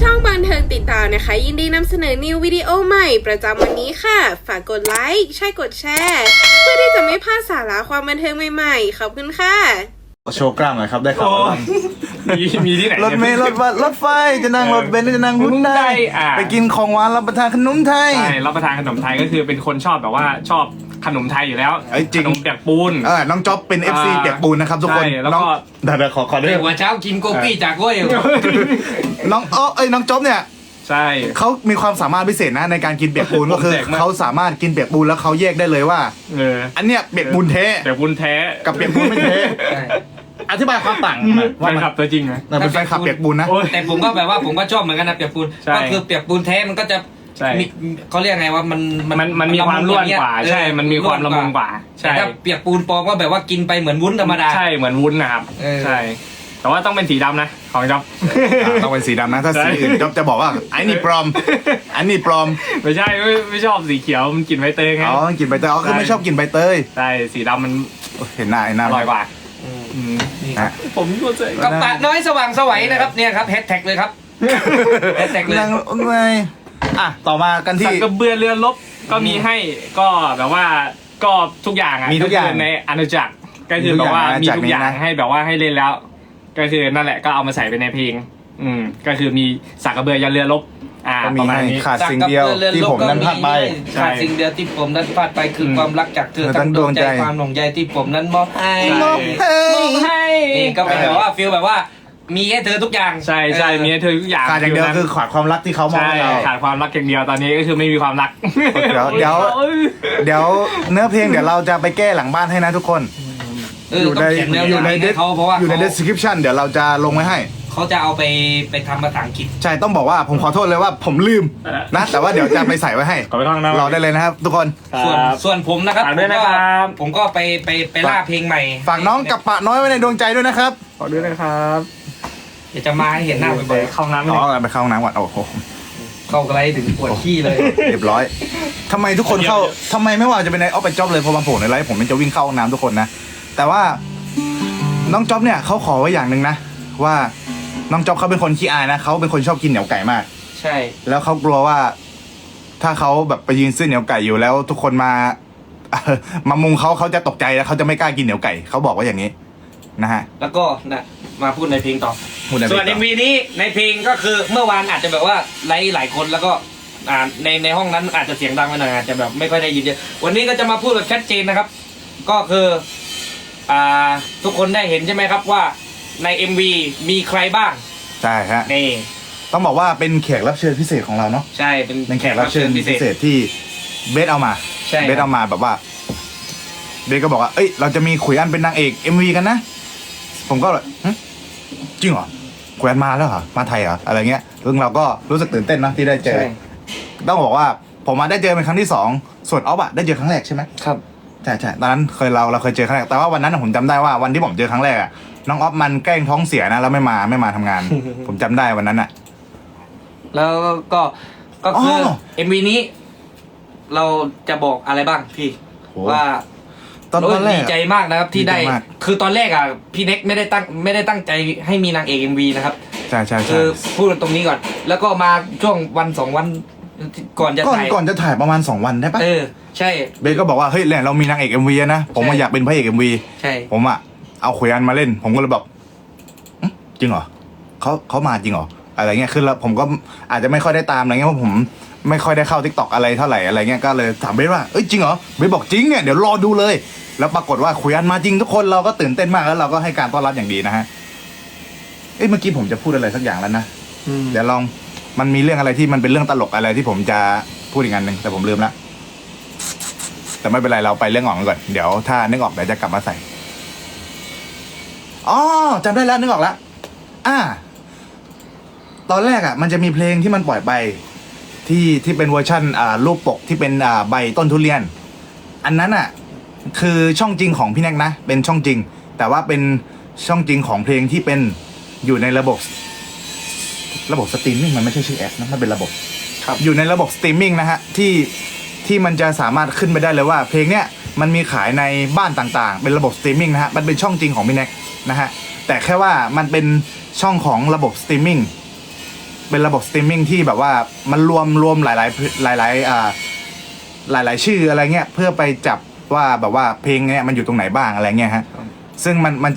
ช่องบันเทิงติดตามนะคะ ยินดีนำเสนอนิววิดีโอใหม่ประจำวันนี้ค่ะ ฝากกดไลค์ใช่กดแชร์ เพื่อที่จะไม่พลาดสาระความบันเทิงใหม่ๆ ขอบคุณค่ะ โชว์กล้ามหน่อยครับได้ครับโอ้มีมีที่ไหนรถเมล์รถบัสรถไฟจะนั่งรถเบนซ์จะนั่งหุ้นได้อ่าไปกินของหวานรับประทานขนมไทยใช่รับประทานขนมไทยก็คือเป็นคนชอบแบบว่าชอบ ขนมไทยอยู่แล้วเอ้ยจริง ขนมเปียกปูน เออน้องจ๊อบเป็น FC อ่าเปียกปูนนะครับทุกคนใช่แล้วก็ น้องเดี๋ยวเดี๋ยวขอขอด้วเรียยกว่าเช้ากินโกปี้จากกล้วยน้องเออเอ้ยน้องจ๊อบเนี่ยใช่ เขามีความสามารถพิเศษนะในการกินเปียกปูนก็คือแปลกมาก เขาสามารถกินเปียกปูนแล้วเขาแยกได้เลยว่า เอออันเนี้ยเปียกปูนเทเปียกปูนแท้กับเปียกปูนไม่เทอธิบายความต่างหน่อยแฟว่านมันคลับตัวจริงไหมเราเป็นแฟนคลับเปียกปูนนะ โอ้ย แต่ผมก็แบบว่าผมก็ชอบเหมือนกันนะเปียกปูนใช่ ก็คือเปียกปูนแท้มันก็จะ ใช่ มีเขาเรียกไงว่ามันมันมันมีความร่วนกว่าใช่ มันมีความละมุนกว่าแต่ใช่ถ้าเปียกปูนปลอมก็แบบว่ากินไปเหมือนวุ้นธรรมดา ใช่เหมือนวุ้นนะครับเออ ใช่ แต่ว่าต้องเป็นสีดำนะของจ๊อบ ต้องเป็นสีดำนะถ้าใช่สีอื่นจ๊อบจะบอกว่าไอ้นี่ปลอมอันนี้ปลอมไม่ใช่ไม่ไม่ชอบสีเขียวมันกลิ่นใบเตยไง อ๋อกลินใบเตยอ๋อคือไม่ชอบกินใบเตยใช่สีดำมันโอ้ยเห็นหน้าเห็นหน้า อร่อยกว่าอืมอืมนี่คฮะรับ ผมก็ใจกระปะน้อยสว่างสวัยนะครับเนี่ยครับแฮชแท็กเลยครับแฮชแท็กเลย นั่งไง อะต่อมากันสัที่กกระเบือเรือลบก็มีให้ก็แบบว่าก็ทุกอย่างอะมีทุกอย่างในอาณาจักรก็คือมีทุแบกบว่าอย่างในอาณามีจักรทุกอย่างนี้นะ ให้แบบว่าให้เล่นแล้ว ก็คือนั่นแหละก็เอามาใส่ไปในเพลง อืม ก็คือมีสักกระเบือยันเรือลบ อ่าก็มีประมาณให้นี้ ขาดสิ่งเดียวที่ผมนั้นพลาดไป ใช่ ขาดสิ่งเดียวที่ผมนั้นพลาดไปคืออมความรักจากเธอเธอทั้ทั้งงดดววงงใจใจความหลงใยที่ผมนั้นมอบให้ ใช่ลบให้ให้ นี่ก็เป็นแบบว่าฟีลแบบว่า มีให้เธอทุกอย่าง ใช่ใช่มีให้เธอทุกอย่างขาดอย่างเดียวคือขาดความรักที่เขามอบใช่ให้เรา ขาดความรักอย่างเดียวตอนนี้ก็คือไม่มีความรักเดี๋ยวเดี๋ยว เดี๋ยวเนื้อเพลงเดี๋ยวเราจะไปแก้หลังบ้านให้นะทุกคน เออต้องเขียนเนื้ออยู่ในให้เขาเพราะว่าอยู่ใน เขา description เดี๋ยวเราจะลงไว้ให้ เขาจะเอาไปไปทำภาษาอังกฤษ ใช่ต้องบอกว่าผมขอโทษเลยว่าผมลืมนะแต่ว่าเดี๋ยวจะไปใส่ไว้ให้ขอไปข้างหน้ารอได้เลยนะครับ ทุกคนส่วนส่วนผมนะครับฝากด้วยนะครับผมก็ไปไปไปล่าเพลงใหม่ฝากน้องกับปะน้อยไว้ในดวงใจด้วยนะครับ ขอด้วยนะครับ เดี๋ยวจะมาให้เห็นหน้าไปบ่อยเข้าห้องน้ำหอ๋น่ออยไปเข้าห้องน้ำก่อนโอ้โหๆเข้าไรถึงปวดขี้เลยเรียบร้อยทำไมทุกคนเข้าทำไมไม่ว่าจะเป็นในออฟไปจ็อบเลยพอบางโผล่ในไลฟ์ผมมันจะวิ่งเข้าห้องน้ำทุกคนนะ แต่ว่าน้องจ็อบเนี่ยเขาขอไว้อย่างหนึ่งนะ ว่าน้องจ็อบเขาเป็นคนขี้อายนะเขาเป็นคนชอบกินเหนียวไก่มาก ใช่แล้วเขากลัวว่า ถ้าเขาแบบไปยืนซื้อเหนียวไก่อยู่แล้ว ทุกคนมามามุงเขาเขาจะตกใจแล้วเขาจะไม่กล้ากินเหนียวไก่เขาบอกว่าอย่างนี้ นะฮะ แล้วก็นะมาพูดในเพลงต่อ พูดในเพลงต่อ ส่วน MV นี้ในเพลงก็คือเมื่อวานอาจจะแบบว่าไลฟ์หลายคนแล้วก็อ่าในในห้องนั้นอาจจะเสียงดังไปหน่อยอาจจะแบบไม่ค่อยได้ยินเยอะวันนี้ก็จะมาพูดแบบชัดเจนนะครับ ก็คืออ่าทุกคนได้เห็นใช่ไหมครับว่าใน MV มีใครบ้างใช่ฮะนี่ต้องบอกว่าเป็นแขกรับเชิญพิเศษของเราเนาะใช่เป็น เป็นแขกรับเชิญพิเศษที่เบสเอามาใช่ครับ เบสเอามาแบบว่าเบสก็บอกว่าเอ้ยเราจะมีขุยอันเป็นนางเอก MV กันนะ ผมก็เลยหึจริงเหรอขุยอันมาแล้วเหรอมาไทยเหรออะไรเงี้ยซึ่งเราก็รู้สึกตื่นเต้นนะที่ได้เจอใช่ต้องบอกว่าผมมาได้เจอเป็นครั้งที่สองส่วนออฟอะได้เจอครั้งแรกใช่ไหมครับ ใช่ใช่ตอนนั้นเคยเราเราเคยเจอครั้งแรกแต่ว่าวันนั้นนะผมจำได้ว่าวันที่ผมเจอครั้งแรกอะน้องออฟมันแกล้งท้องเสียนะแล้วไม่มาไม่มาทำงาน ผมจำได้วันนั้นอะ แล้วก็ก็คือออ MV นี้ เราจะบอกอะไรบ้างพี่โหว่า ตอนโอ้ตยอนแรดีกใจอะมากนะครับที่ได้ดีใจมากคือตอนแรกอะพี่เน็กไม่ได้ตั้งไม่ได้ตั้งใจให้มีนางเอกเอ็มวีนะครับใช่ใช่คืใช่อพูดตรงนี้ก่อน แล้วก็มาช่วงวันสองวันก่อนจะก่อนถ่ายก่อนจะถ่ายประมาณ 2 วันได้ปะเออใช่เบสก็บอกว่าเฮ้ยแหละเรามีนางเอกเอ็มวีนะผมมาใช่อยากเป็นพระเอกเอ็มวีใช่ผมอะเอาขุยอันมาเล่น ผมก็เลยแบบหึจริงเหรอเขาเขามาจริงเหรออะไรเงี้ยคือแล้วผมก็อาจจะไม่ค่อยได้ตามอะไรเงี้ยเพราะผม ไม่ค่อยได้เข้าทิกตอกอะไรเท่าไหร่อะไรเงี้ยก็เลยถามเบสว่าเอ้ยจริงเหรอเบสบอกจริงเนี่ยเดี๋ยวรอดูเลย แล้วปรากฏว่าขุยอันมาจริงทุกคนเราก็ตื่นเต้นมากแล้วเราก็ให้การต้อนรับอย่างดีนะฮะเอ้ยเมื่อกี้ผมจะพูดอะไรสักอย่างแล้วนะเดี๋ยวลองมันมีเรื่องอะไรที่มันเป็นเรื่องตลกอะไรที่ผมจะพูดอีกอันหนึ่งแต่ผมลืมละแต่ไม่เป็นไรเราไปเรื่องออกกันก่อนเดี๋ยวถ้านึกออกเดี๋ยวจะกลับมาใส่อ๋อจำได้แล้วนึกออกแล้วอ่า ตอนแรกอะ มันจะมีเพลงที่มันปล่อยไป ที่ที่เป็นเวอร์ชันอ่ารูปปกที่เป็นอ่าใบต้นทุเรียน อันนั้นอะคือช่องจริงของพี่แน็กนะ เป็นช่องจริง แต่ว่าเป็นช่องจริงของเพลงที่เป็นอยู่ในระบบ ระบบสตรีมมิ่งมันไม่ใช่ชื่อแอปนะมันเป็นระบบครับอยู่ในระบบสตรีมมิ่งนะฮะที่ที่มันจะสามารถขึ้นไปได้เลยว่า เพลงเนี้ยมันมีขายในบ้านต่างๆ เป็นระบบสตรีมมิ่งนะฮะมันเป็นช่องจริงของพี่แน็กนะฮะแต่แค่ว่ามันเป็นช่องของระบบสตรีมมิ่ง เป็นระบบสตรีมมิ่งที่แบบว่ามันรวมรวมหลายๆหลายๆอ่าหลายชื่ออะไรเงี้ยเพื่อไปจับว่าแบบว่าเพลงเนี้ยมันอยู่ตรงไหนบ้างอะไรเงี้ยฮะซึ่งมันมัน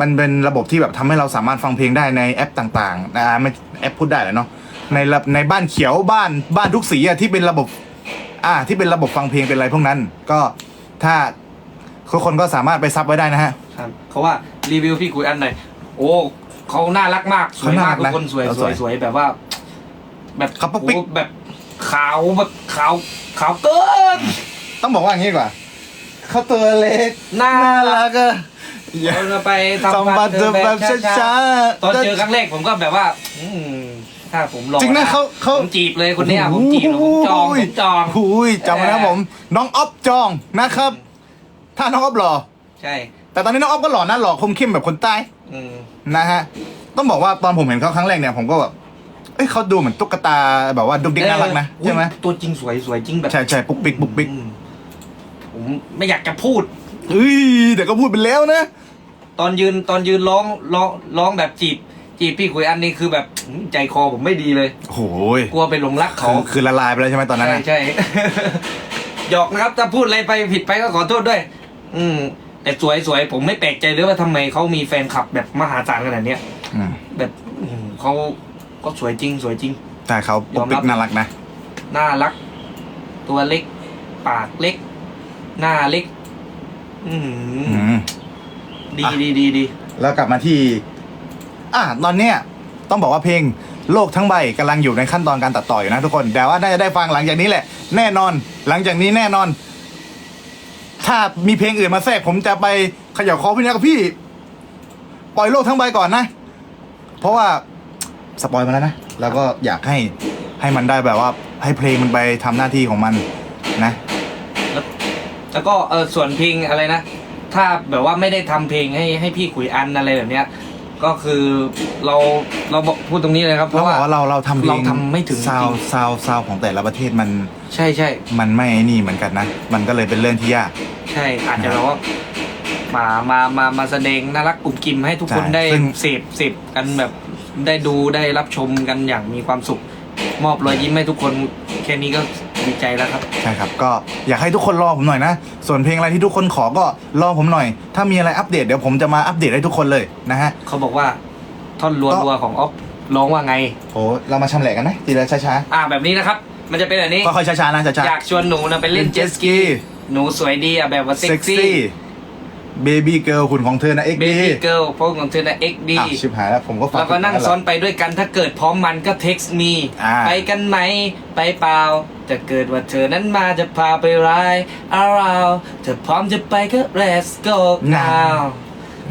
มันเป็นระบบที่แบบทำให้เราสามารถฟังเพลงได้ในแอปต่างๆอ่าไม่แอปพูดได้แหละเนาะในระในบ้านเขียวบ้านบ้านทุกสีอะที่เป็นระบบ อ่า ที่เป็นระบบฟังเพลงเป็นอะไรพวกนั้น ก็ถ้าทุกคนก็สามารถไปซับไว้ได้นะฮะครับเขาว่ารีวิวพี่กุยอันหน่อยโอ้ เขาน่ารักมากสวยมากเขาน่ารักนะทุกคนสวยเขาสสววยยสวยแบบว่า แบบเขาปุ๊กปิ๊ก โอ้แบบขาวแบบขาวขาวเกิน ต้องบอกว่าอย่างนี้ดีกว่าเขาตัวเล็กน่าน่ารัรักกอะอย่าเราไปสัมทำผับัสตรเธอแบแบบบช้าช้าๆ ๆตอนเจอครั้งแรกผมก็แบบว่า อืมถ้าผมลองจริงนะเขาเขา ผมจีบเลยคนเนี้ยผมจีบผมจองผมจองหุยจำไว้นะผม น้องอ๊อฟจองนะครับ ถ้าน้องอ๊อฟหล่อ ใช่ แต่ตอนนี้น้องอ๊อฟก็หล่อนะหล่อคมเข้มแบบคนใต้อืมนะฮะ ต้องบอกว่าตอนผมเห็นเขาครั้งแรกเนี่ยผมก็แบบเอ้ยเขาดูเหมือนตุ๊กตาแบบว่าดุกดิกน่ารักนะอุ๊ยใช่ไหมตัวจริงสวยสวยจริงแบบใช่ใช่ปุ๊กปิ๊กปุ๊กปิ๊กอืมผมไม่อยากจะพูด เฮ้ยแต่ก็พูดไปแล้วนะ ตอนยืนตอนยืนร้องร้องร้องแบบจีบ จีบพี่ขุยอันนี้คือแบบอืมใจคอผมไม่ดีเลย โอ้โหยกลัวไปหลงรักคืเขาอคือละลายไปแล้วใช่ไหมตอนนั้นใช่นะใช่ หยอกนะครับถ้าพูดอะไรไปผิดไปก็ขอโทษด้วย อืม แต่สวยสวยผมไม่แปลกใจเลยว่าทำไมเขามีแฟนคลับแบบมหาศาลขนาดเนี้ยอืมแบบอืมเขาก็สวยจริง สวยจริงใช่เขาปุ๊กปิ๊กน่ารักนะ น่ารัก ตัวเล็ก ปากเล็ก หน้าเล็ก อืมอืม ดีอะ ดีดีดีแล้วกลับมาที่ อะตอนเนี้ยต้องบอกว่าเพลงโลกทั้งใบกำลังอยู่ในขั้นตอนการตัดต่ออยู่นะทุกคน แต่ว่าน่าจะได้ฟังหลังจากนี้แหละ แน่นอน หลังจากนี้แน่นอน ถ้ามีเพลงอื่นมาแทรกผมจะไปเขย่าคอพี่นะกับพี่ ปล่อยโลกทั้งใบก่อนนะ เพราะว่าสปอยมาแล้วนะ แล้วก็อยากให้ให้มันได้แบบว่า ให้เพลงมันไปทำหน้าที่ของมันนะ แล้วก็เออส่วนเพลงอะไรนะ ถ้าแบบว่าไม่ได้ทำเพลงให้ให้พี่ขุยอันอะไรแบบเนี้ย ก็คือเราเราบอกพูดตรงนี้เลยครับเพเราราะบว่า อกว่าเราเราทำเพลงเราทำไม่ถึงซาจริวง ซาวซาวของแต่ละประเทศมันใช่ใช่มันไม่นี่เหมือนกันนะ มันก็เลยเป็นเรื่องที่ยาก ใช่อาจจะแบบว่ามามามามาแสดงน่ารักกลุ่มกิมให้ทุกคนใช่ได้ซึ่ง เสพเสพกันแบบได้ดูได้รับชมกันอย่างมีความสุข มอบรอยยิ้มให้ทุกคนแค่นี้ก็ ดีใจแล้วครับ ใช่ครับ ก็อยากให้ทุกคนรอผมหน่อยนะ ส่วนเพลงอะไรที่ทุกคนขอก็รอผมหน่อย ถ้ามีอะไรอัปเดตเดี๋ยวผมจะมาอัปเดตให้ทุกคนเลยนะฮะ เขาบอกว่าท่อนรัวก็รัวของออฟร้องว่าไงโอ้เรามาชำแหละกันนะทีละช้าอ่าแบบนี้นะครับ มันจะเป็นแบบนี้ๆก็ค่อยช้าๆนะช้าอยากชวนหนูนะไปเล่นเจ็ตสกีหนูสวยดีอะแบบว่าๆเซ็เซ็กกซี่ซี่เบบี้เกิร์ลหุ่นของเธอนะเอ็กเบดีบี้เกิลพวกของเธอนะเอ็กดีชิบหายแล้วผมก็ฟัง แล้วก็นั่งผิดซ้อนแล้วไปด้วยกันถ้าเกิดพร้อมมันก็ text me อ่า ไปกันไหม ไปเปล่า จะเกิดว่าเธอนั้นมาจะพาไปไรอาราวเธอพร้อมจะไปก็ let's go now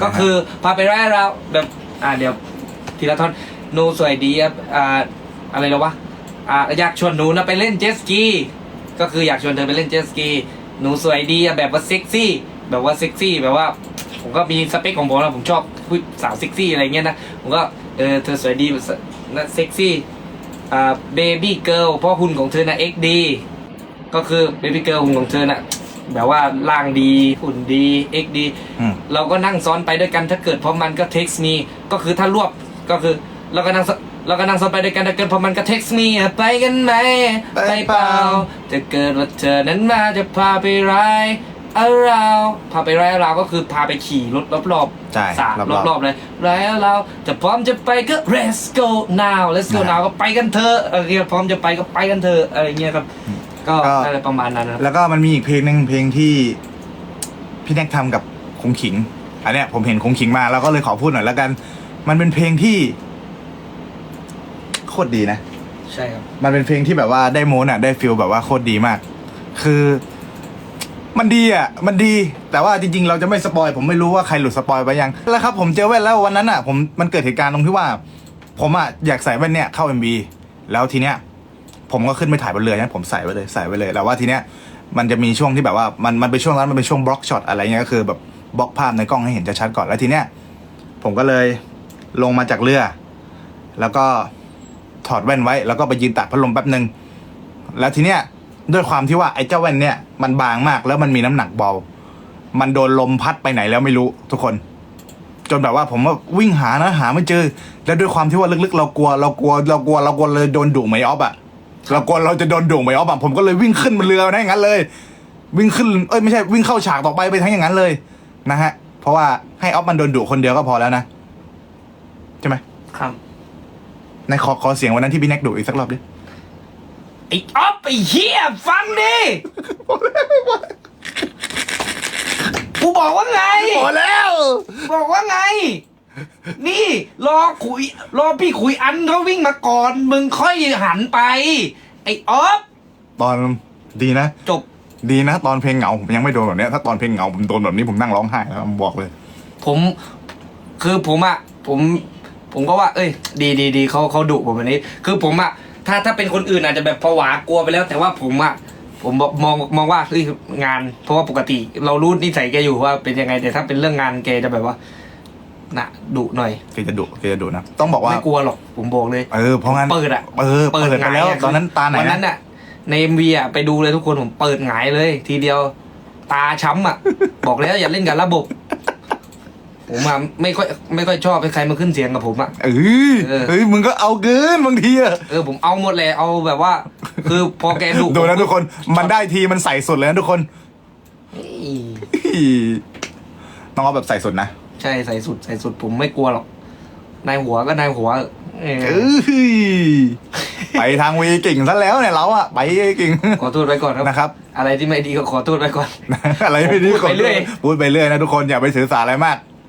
ก็คือพาไปไรเราแบบอ่าเดี๋ยวทีละท่อนหนูสวยดีอะอ่าอะไรแล้ววะอ่าอยากชวนหนูนะไปเล่นเจ็ตสกีก็คืออยากชวนเธอไปเล่นเจ็ตสกีหนูสวยดีอะแบบว่าเซ็กซี่ แบบว่าเซ็กซี่แบบว่าผมก็มีสเปคของผมนะผมชอบผู้สาวเซ็กซี่อะไรเงี้ยนะผมก็เออเธอสวยดีแบบนะเซ็กซี่อ่า เบบี้เกิลเพราะหุ่นของเธอนะเอ็กดีก็คือเบบี้เกิลหุ่นของเธอน่ะแบบว่าร่างดีหุ่นดีเอ็กดีอืม เราก็นั่งซ้อนไปด้วยกันถ้าเกิดพร้อมมันก็ text me ก็คือถ้ารวบก็คือเราก็นั่งซ้อนเราก็นั่งซ้อนไปด้วยกันถ้าเกิดพร้อมมันก็ text me อะไปกันไหมไปไปเปล่าจะเกิดว่าเธอนั้นมาจะพาไปไรเอาเราพาไปไรเราก็คือพาไปขี่รถรอบๆใช่สามรอบๆ รอบๆเลยไรเราจะพร้อมจะไปก็ let's go now let's go นะ now ก็ไปกันเถอะอะไรเงี้ยพร้อมจะไปก็ไปกันเถอะอะไรเงี้ยครับ ก็ก็ อะไรประมาณนั้นนะครับ แล้วก็มันมีอีกเพลงหนึ่งเพลงที่พี่แน็กทำกับคงขิง อันเนี้ยผมเห็นคงขิงมาแล้วก็เลยขอพูดหน่อยแล้วกัน มันเป็นเพลงที่โคตรดีนะ ใช่ครับ มันเป็นเพลงที่แบบว่าได้โมนอะได้ฟิลแบบว่าโคตรดีมาก คือ มันดีอะ มันดี แต่ว่าจริงๆ เราจะไม่สปอยผมไม่รู้ว่าใครหลุดสปอยไปยัง แล้วครับผมเจอแว่นแล้ววันนั้นอะผมมันเกิดเหตุการณ์ตรงที่ว่า ผมอะอยากใส่แว่นเนี่ยเข้า MV แล้วทีเนี้ยผมก็ขึ้นไปถ่ายบนเรือเนี่ยผมใส่ไว้เลยใส่ไว้เลยแต่ว่าทีเนี้ยมันจะมีช่วงที่แบบว่ามันมันเป็นช่วงนั้นมันเป็นช่วงบล็อกช็อตอะไรเงี้ยก็คือแบบบล็อกภาพในกล้องให้เห็นชัดๆก่อนแล้วทีเนี้ยผมก็เลยลงมาจากเรือ แล้วก็ถอดแว่นไว้ แล้วก็ไปยืนตากพัดลมแป๊บหนึ่งแล้วทีเนี้ย ด้วยความที่ว่าไอ้เจ้าแว่นเนี่ยมันบางมากแล้วมันมีน้ำหนักเบา มันโดนลมพัดไปไหนแล้วไม่รู้ทุกคน จนแบบว่าผมว่าวิ่งหานะหาไม่เจอ แล้วด้วยความที่ว่าลึกๆ เรากลัวเรากลัวเรากลัวเรากลัวเลยโดนดุเหมยออฟอะเรากลัวเราจะโดนดุเหมยออฟอะผมก็เลยวิ่งขึ้นบนเรือนะอย่างนั้นเลย วิ่งขึ้นเอ้ยไม่ใช่วิ่งเข้าฉากต่อไปไปทั้งอย่างนั้นเลยนะฮะ เพราะว่าให้ออฟมันโดนดุคนเดียวก็พอแล้วนะใช่ไหมครับในขอขอเสียงวันนั้นที่พี่แน็กดุอีกสักรอบดิไอ้อ๊อฟไอ้เฮียฟังดิกูบอกว่าไง พอแล้ว บอกว่าไง นี่รอคุย รอพี่คุยอันเขาวิ่งมาก่อน มึงค่อยหันไป ไอ้ออฟตอนดีนะ จบ ดีนะ ตอนเพลงเหงาผมยังไม่โดนแบบเนี้ยถ้าตอนเพลงเหงาผมโดนแบบนี้ผมนั่งร้องไห้แล้วผมบอกเลย ผมคือผมอะผม ผมก็ว่า เอ้ย ดีดีดีเขาเขาดุผมแบบนี้ คือผมอะ ถ้าถ้าเป็นคนอื่นอาจจะแบบผวากลัวไปแล้ว แต่ว่าผมอะผมบอกมองมองว่าเฮ้ยงาน เพราะว่าปกติเรารู้นิสัยแกอยู่ว่าเป็นยังไงแต่ถ้าเป็นเรื่องงานแกจะแบบว่าน่ะดุหน่อยแกจะดุแกจะดุนะ ต้องบอกว่าไม่กลัวหรอกผมบอกเลย เออเพราะงั้นเปิดอะเออเปิดไปแล้วหงายะตอนนั้นตาไหนวันนั้นนะอะในเอ็มวีอะไปดูเลยทุกคนผมเปิดหงายเลย ทีเดียวตาช้ำอะบอกแล้วอย่าเล่นกับระบบ ผมอะไม่ค่อยไม่ค่อยชอบให้ใครมาขึ้นเสียงกับผมอะ เออเออ เฮ้ยมึงก็เอาเกินบางทีอะเออผมเอาหมดเลยเอาแบบว่า คือพอแกดุดูนะผมทุกคนมันได้ทีมันใส่สุดเลยนะทุกคนเฮ้ยต้องเอาแบบใส่สุดนะใช่ใส่สุดใส่สุดผมไม่กลัวหรอกนายหัวก็นายหัวเออเอ้ยไปทางวีกิ่งซะแล้วเนี่ยเราอะไปกิ่ง ขอโทษไว้ก่อนครับ นะครับ อะไรที่ไม่ดีก็ขอโทษไว้ก่อน อะไรไม่ดีพูดไปเรื่อย พูดไปเรื่อยนะทุกคนอย่าไปสื่อสารอะไรมาก